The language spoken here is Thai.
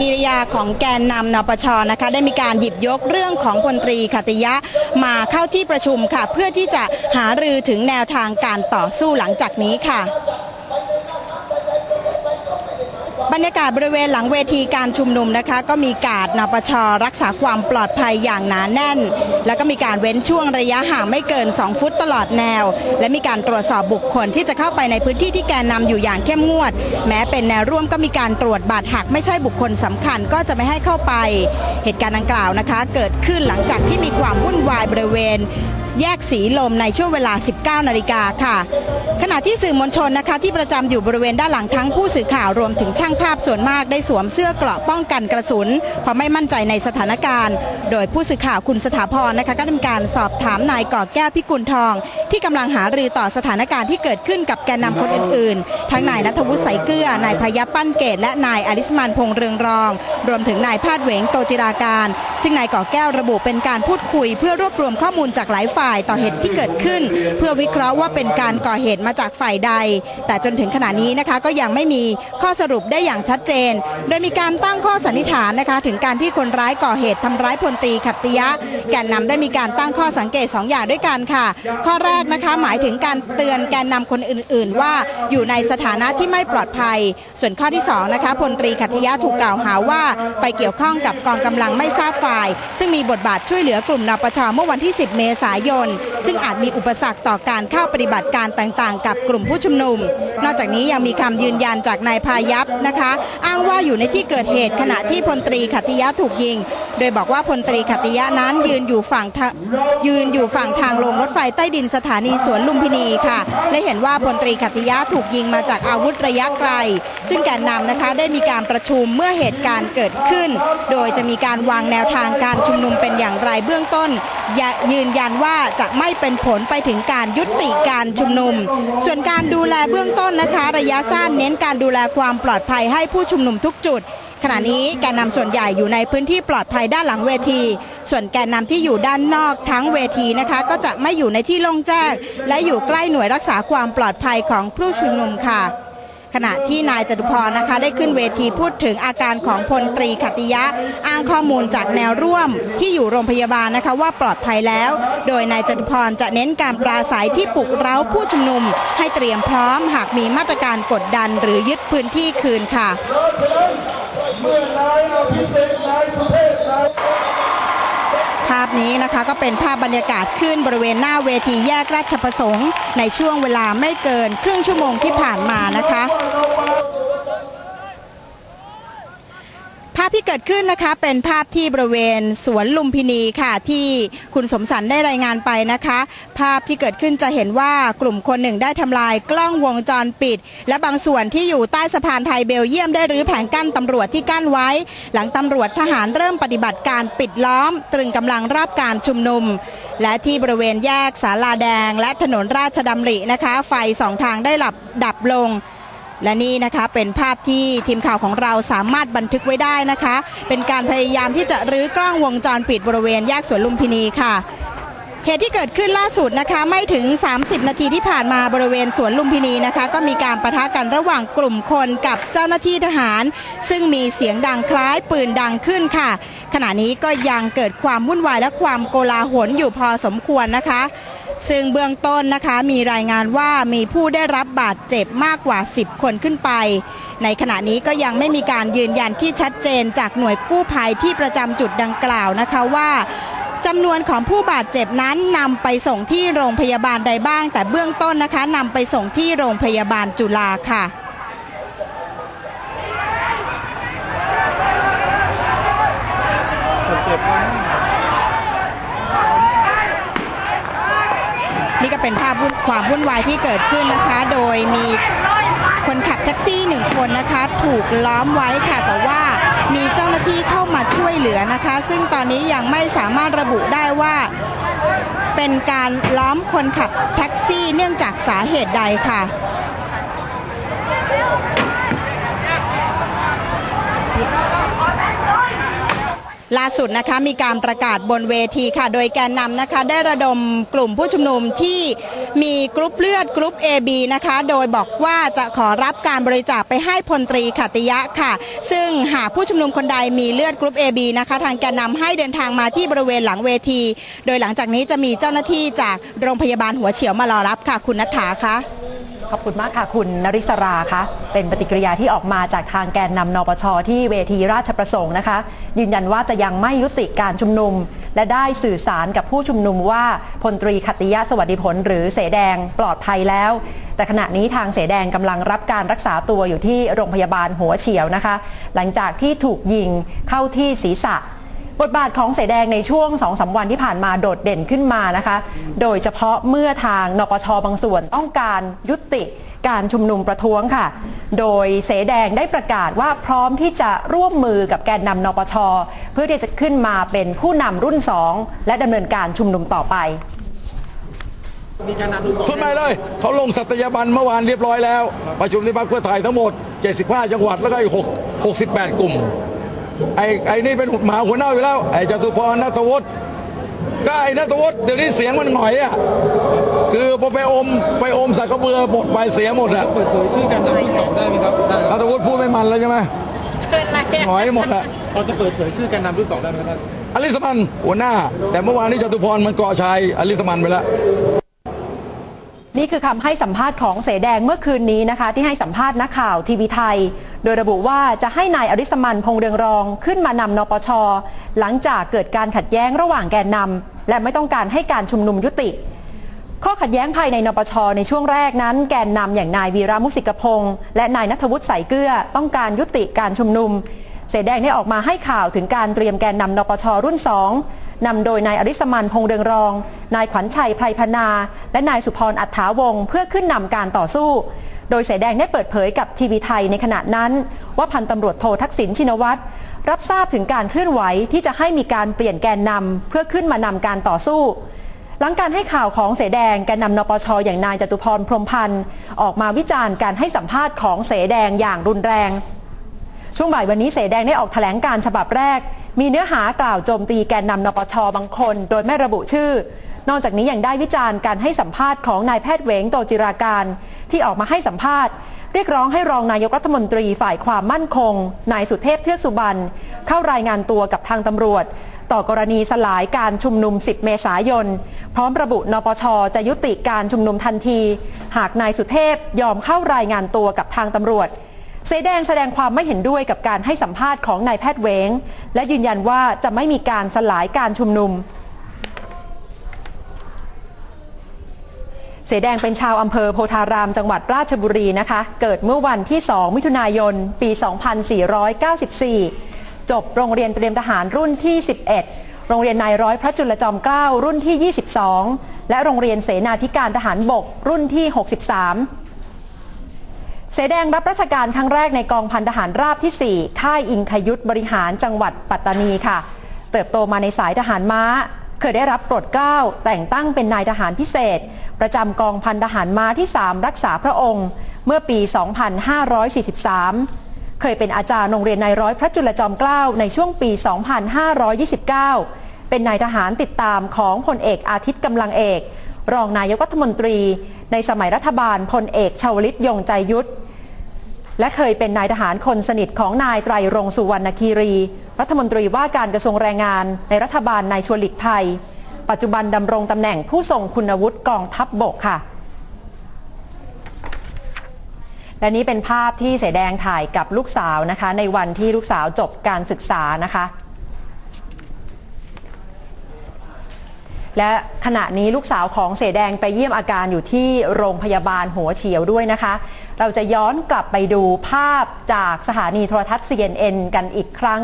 กิริยาของแกนนำนปชนะคะ ได้มีการหยิบยกเรื่องของพลตรีขติยะมาเข้าที่ประชุมค่ะ เพื่อที่จะหารือถึงแนวทางการต่อสู้หลังจากนี้ค่ะ บรรยากาศบริเวณหลังเวทีการชุมนุมนะคะ ก็มีการนปชรักษาความปลอดภัยอย่างหนาแน่น แล้วก็มีการเว้นช่วงระยะห่างไม่เกิน 2 ฟุตตลอดแนว และมีการตรวจสอบบุคคลที่จะเข้าไปในพื้นที่ที่แกนนำอยู่อย่างเข้มงวด แม้เป็นแนวร่วมก็มีการตรวจบาดหักไม่ใช่บุคคลสำคัญก็จะไม่ให้เข้าไป เหตุการณ์ดังกล่าวนะคะ เกิดขึ้นหลังจากที่มีความวุ่นวายบริเวณแยกสีลมในช่วงเวลา 19 นาฬิกาค่ะ ณะที่สื่อมวลชนนะคะที่ประจำอยู่บริเวณด้านหลังทั้งผู้สื่อข่าวรวมถึงช่างภาพส่วนมากได้สวมเสื้อเกราะป้องกันกระสุน เพราะไม่มั่นใจในสถานการณ์ โดยผู้สื่อข่าวคุณสถาพรนะคะก็ได้มีการสอบถามนายก่อแก้วพิกุลทอง ที่กำลังหารือต่อสถานการณ์ที่เกิดขึ้นกับแกนนำคนอื่นๆ ทั้งนายนัทวุฒิใสเกลือนายพยับปั้นเกต และนายอลิสมานพงษ์เรืองรอง รวมถึงนายพาดเหวงโตจิราการ ซึ่งนายก่อแก้วระบุเป็นการพูดคุย เพื่อรวบรวมข้อมูลจากหลายฝ่ายต่อเหตุที่เกิดขึ้น เพื่อวิเคราะห์ว่าเป็นการก่อเหตุมาจากฝ่ายใด แต่จนถึงขณะนี้นะคะก็ยังไม่มีข้อสรุปได้อย่างชัดเจน โดยมีการตั้งข้อสันนิษฐานนะคะ ถึงการที่คนร้ายก่อเหตุทำร้ายพลตรีขัตติยะ แกนนำได้มีการตั้งข้อสังเกต 2 อย่างด้วยกันค่ะ ข้อแรกนะคะหมายถึงการเตือนแกนนำคนอื่น ๆ ว่าอยู่ในสถานะที่ไม่ปลอดภัย ส่วนข้อที่สองนะคะพลตรีขัตติยะถูกกล่าวหาว่าไปเกี่ยวข้องกับกองกำลังไม่ทราบฝ่าย ซึ่งมีบทบาทช่วยเหลือกลุ่มนปชเมื่อวันที่ 10 เมษายน ซึ่งอาจมีอุปสรรคต่อการเข้าปฏิบัติการต่างๆกับกลุ่มผู้ชุมนุม นอกจากนี้ยังมีคำยืนยันจากนายพายัพนะคะ อ้างว่าอยู่ในที่เกิดเหตุขณะที่พลตรีขัติยะถูกยิง โดยบอกว่าพลตรีขัติยะนั้นยืนอยู่ฝั่งทะยืนอยู่ฝั่งทางลงรถไฟใต้ดินสถานีสวนลุมพินีค่ะ และเห็นว่าพลตรีขัตติยะถูกยิงมาจากอาวุธระยะไกล ซึ่งแกนนำนะคะได้มีการประชุมเมื่อเหตุการณ์เกิดขึ้น โดยจะมีการวางแนวทางการชุมนุมเป็นอย่างไรเบื้องต้นยืนยันว่าจะไม่เป็นผลไปถึงการยุติการชุมนุมส่วนการดูแลเบื้องต้นนะคะ ระยะสั้นเน้นการดูแลความปลอดภัยให้ผู้ชุมนุมทุกจุด ขณะนี้แกนนำส่วนใหญ่อยู่ในพื้นที่ปลอดภัยด้านหลังเวที ส่วนแกนนำที่อยู่ด้านนอกทั้งเวทีนะคะ ก็จะไม่อยู่ในที่โล่งแจ้ง และอยู่ใกล้หน่วยรักษาความปลอดภัยของผู้ชุมนุมค่ะ ขณะที่นายจตุพรนะคะได้ขึ้นเวทีพูดถึงอาการของพลตรีขติยะ อ้างข้อมูลจากแนวร่วมที่อยู่โรงพยาบาลนะคะว่าปลอดภัยแล้ว โดยนายจตุพรจะเน้นการปราศัยที่ปลุกเร้าผู้ชุมนุม ให้เตรียมพร้อมหากมีมาตรการกดดันหรือยึดพื้นที่คืนค่ะภาพนี้ ภาพนี้นะคะก็เป็นภาพบรรยากาศขึ้นบริเวณหน้าเวทีแยกราชประสงค์ ในช่วงเวลาไม่เกินครึ่งชั่วโมงที่ผ่านมานะคะ ภาพที่เกิดขึ้นนะคะเป็นภาพที่บริเวณสวนลุมพินีค่ะที่คุณสมสันได้รายงานไปนะคะ ภาพที่เกิดขึ้นจะเห็นว่ากลุ่มคนหนึ่งได้ทำลายกล้องวงจรปิด และบางส่วนที่อยู่ใต้สะพานไทยเบลเยียมได้รื้อแผงกั้นตำรวจที่กั้นไว้ หลังตำรวจทหารเริ่มปฏิบัติการปิดล้อม ตรึงกำลังรอบการชุมนุม และที่บริเวณแยกสาลาแดง และถนนราชดำรินะคะ ไฟสองทางได้หลับดับลง และนี่นะคะเป็นภาพที่ทีมข่าวของเราสามารถบันทึกไว้ได้นะคะ เป็นการพยายามที่จะรื้อกล้องวงจรปิดบริเวณแยกสวนลุมพินีค่ะเหตุที่เกิดขึ้นล่าสุดนะคะไม่ถึง 30 นาทีที่ผ่านมาบริเวณสวนลุมพินีนะคะ ก็มีการประทะกันระหว่างกลุ่มคนกับเจ้าหน้าที่ทหาร ซึ่งมีเสียงดังคล้ายปืนดังขึ้นค่ะ ขณะนี้ก็ยังเกิดความวุ่นวายและความโกลาหลอยู่พอสมควรนะคะ ซึ่งเบื้องต้นนะคะมีรายงานว่ามีผู้ได้รับบาดเจ็บมากกว่า 10 คนขึ้นไป ในขณะนี้ก็ยังไม่มีการยืนยันที่ชัดเจนจากหน่วยกู้ภัยที่ประจำจุดดังกล่าวนะคะว่าจำนวนของผู้บาดเจ็บนั้นนำไปส่งที่โรงพยาบาลใดบ้าง แต่เบื้องต้นนะคะนำไปส่งที่โรงพยาบาลจุฬาค่ะ นี่ก็เป็นภาพความวุ่นวายที่เกิดขึ้นนะคะ โดยมีคนขับแท็กซี่หนึ่งคนนะคะ ถูกล้อมไว้ค่ะ แต่ว่ามีเจ้าหน้าที่เข้ามาช่วยเหลือนะคะ ซึ่งตอนนี้ยังไม่สามารถระบุได้ว่า เป็นการล้อมคนขับแท็กซี่เนื่องจากสาเหตุใดค่ะ ล่าสุดนะคะมีการประกาศบนเวทีค่ะ โดยแกนนำนะคะ ได้ระดมกลุ่มผู้ชุมนุมที่มีกรุ๊ปเลือดกรุ๊ป AB นะคะ โดยบอกว่าจะขอรับการบริจาคไปให้พลตรีขัตติยะค่ะ ซึ่งหากผู้ชุมนุมคนใดมีเลือดกรุ๊ป AB นะคะ ทางแกนนำให้เดินทางมาที่บริเวณหลังเวที โดยหลังจากนี้จะมีเจ้าหน้าที่จากโรงพยาบาลหัวเฉียวมารอรับค่ะ คุณนัฐาคะ ขอบคุณมากค่ะ คุณนริศราคะเป็นปฏิกิริยาที่ออกมาจากทางแกนนำนปชที่เวทีราชประสงค์นะคะ ยืนยันว่าจะยังไม่ยุติการชุมนุม และได้สื่อสารกับผู้ชุมนุมว่าพลตรีขตติยะสวัสดิผล หรือเสแดงปลอดภัยแล้ว แต่ขณะนี้ทางเสแดงกำลังรับการรักษาตัวอยู่ที่โรงพยาบาลหัวเฉียวนะคะ หลังจากที่ถูกยิงเข้าที่ศีรษะ บทบาทของเสแดงในช่วง2อสวันที่ผ่านมาโดดเด่นขึ้นมานะคะ โดยเฉพาะเมื่อทางนปชบางส่วนต้องการยุติการชุมนุมประท้วงค่ะ โดยเสแดงได้ประกาศว่าพร้อมที่จะร่วมมือกับแกนนำนปช เพื่อที่จะขึ้นมาเป็นผู้นำรุ่น 2 และดำเนินการชุมนุมต่อไปขึ้นมาเลย เขาลงสัตยาบันเมื่อวานเรียบร้อยแล้ว ประชุมที่พักเพื่อไทยทั้งหมด 75 จังหวัดแล้วก็อีก6 68 กลุ่ม ไอ้ไอ้นี่เป็นหมาหัวหน้าอยู่แล้ว ไอ้จตุพรนัทวุฒิก็ไอ้นัทวุฒิเดี๋ยวนี้เสียงมันหงอยอะคือพอไปอมไปอมสักกระเบือหมดไปเสียหมดอะเปิดเผยชื่อการนำที่สองได้ไหมครับได้ครับนัทวุฒิพูดไม่มันแล้วใช่ไหมหงอยหมดอะเราจะเปิดเผยชื่อการนำที่สองได้ไหมครับท่านอลิสมันหัวหน้า แต่เมื่อวานนี้จตุพรมันเกาะชายอลิสมันไปแล้วนี่คือคำให้สัมภาษณ์ของเสแดงเมื่อคืนนี้นะคะ ที่ให้สัมภาษณ์นักข่าวทีวีไทย โดยระบุว่าจะให้นายอริสมันพงเรืองรองขึ้นมานำนปช หลังจากเกิดการขัดแย้งระหว่างแกนนำและไม่ต้องการให้การชุมนุมยุติ ข้อขัดแย้งภายในนปช ในช่วงแรกนั้น แกนนำอย่างนายวีระมุสิกพงษ์และนายนัทวุฒิใสเกลือต้องการยุติการชุมนุม เสแดงได้ออกมาให้ข่าวถึงการเตรียมแกนนำนปช รุ่น2นำโดยนายอริสมันพงเดืองรอง นายขวัญชัยไพรพนา และนายสุพรอัฏฐาวงศ์เพื่อขึ้นนำการต่อสู้ โดยเสแดงได้เปิดเผยกับทีวีไทยในขณะนั้น ว่าพันตำรวจโททักษิณชินวัตรรับทราบถึงการเคลื่อนไหวที่จะให้มีการเปลี่ยนแกนนำเพื่อขึ้นมานำการต่อสู้ หลังการให้ข่าวของเสแดงแกนนำนปชอย่างนายจตุพรพรมพันธ์ออกมาวิจารณ์การให้สัมภาษณ์ของเสแดงอย่างรุนแรง ช่วงบ่ายวันนี้เสแดงได้ออกแถลงการฉบับแรก มีเนื้อหากล่าวโจมตีแกนนำนปชบางคน โดยไม่ระบุชื่อ นอกจากนี้ยังได้วิจารณ์การให้สัมภาษณ์ของนายแพทย์เวงโตจิราการ ที่ออกมาให้สัมภาษณ์ เรียกร้องให้รองนายกรัฐมนตรีฝ่ายความมั่นคง นายสุเทพเทือกสุบรรณเข้ารายงานตัวกับทางตำรวจ ต่อกรณีสลายการชุมนุม 10 เมษายน พร้อมระบุนปชจะยุติการชุมนุมทันที หากนายสุเทพยอมเข้ารายงานตัวกับทางตำรวจเสแดงแสดงความไม่เห็นด้วยกับการให้สัมภาษณ์ของนายแพทย์เวง และยืนยันว่าจะไม่มีการสลายการชุมนุม เสแดงเป็นชาวอำเภอโพธารามจังหวัดราชบุรีนะคะ เกิดเมื่อวันที่ 2 มิถุนายน ปี 2494 จบโรงเรียนเตรียมทหารรุ่นที่ 11 โรงเรียนนายร้อยพระจุลจอมเกล้ารุ่นที่ 22 และโรงเรียนเสนาธิการทหารบกรุ่นที่ 63เสแดงรับราชการครั้งแรกในกองพันทหารราบที่ 4 ค่ายอิงคยุทธบริหารจังหวัดปัตตานีค่ะ เติบโตมาในสายทหารม้า เคยได้รับโปรดเกล้าแต่งตั้งเป็นนายทหารพิเศษ ประจำกองพันทหารม้าที่ 3 รักษาพระองค์ เมื่อปี 2543 เคยเป็นอาจารย์โรงเรียนนายร้อยพระจุลจอมเกล้าในช่วงปี 2529 เป็นนายทหารติดตามของพลเอกอาทิตย์กำลังเอก รองนายกรัฐมนตรี ในสมัยรัฐบาลพลเอกชาวลิตยงใจยุทธ และเคยเป็นนายทหารคนสนิทของนายไตรรงสุวรรณคีรี รัฐมนตรีว่าการกระทรวงแรงงาน ในรัฐบาลนายชวนหลีกภัย ปัจจุบันดำรงตำแหน่งผู้ทรงคุณวุฒิกองทัพบบกค่ะ และนี้เป็นภาพที่เสแดงถ่ายกับลูกสาวนะคะ ในวันที่ลูกสาวจบการศึกษานะคะและขณะนี้ลูกสาวของเสแดงไปเยี่ยมอาการอยู่ที่โรงพยาบาลหัวเฉียวด้วยนะคะ เราจะย้อนกลับไปดูภาพจากสถานีโทรทัศน์ CNN กันอีกครั้ง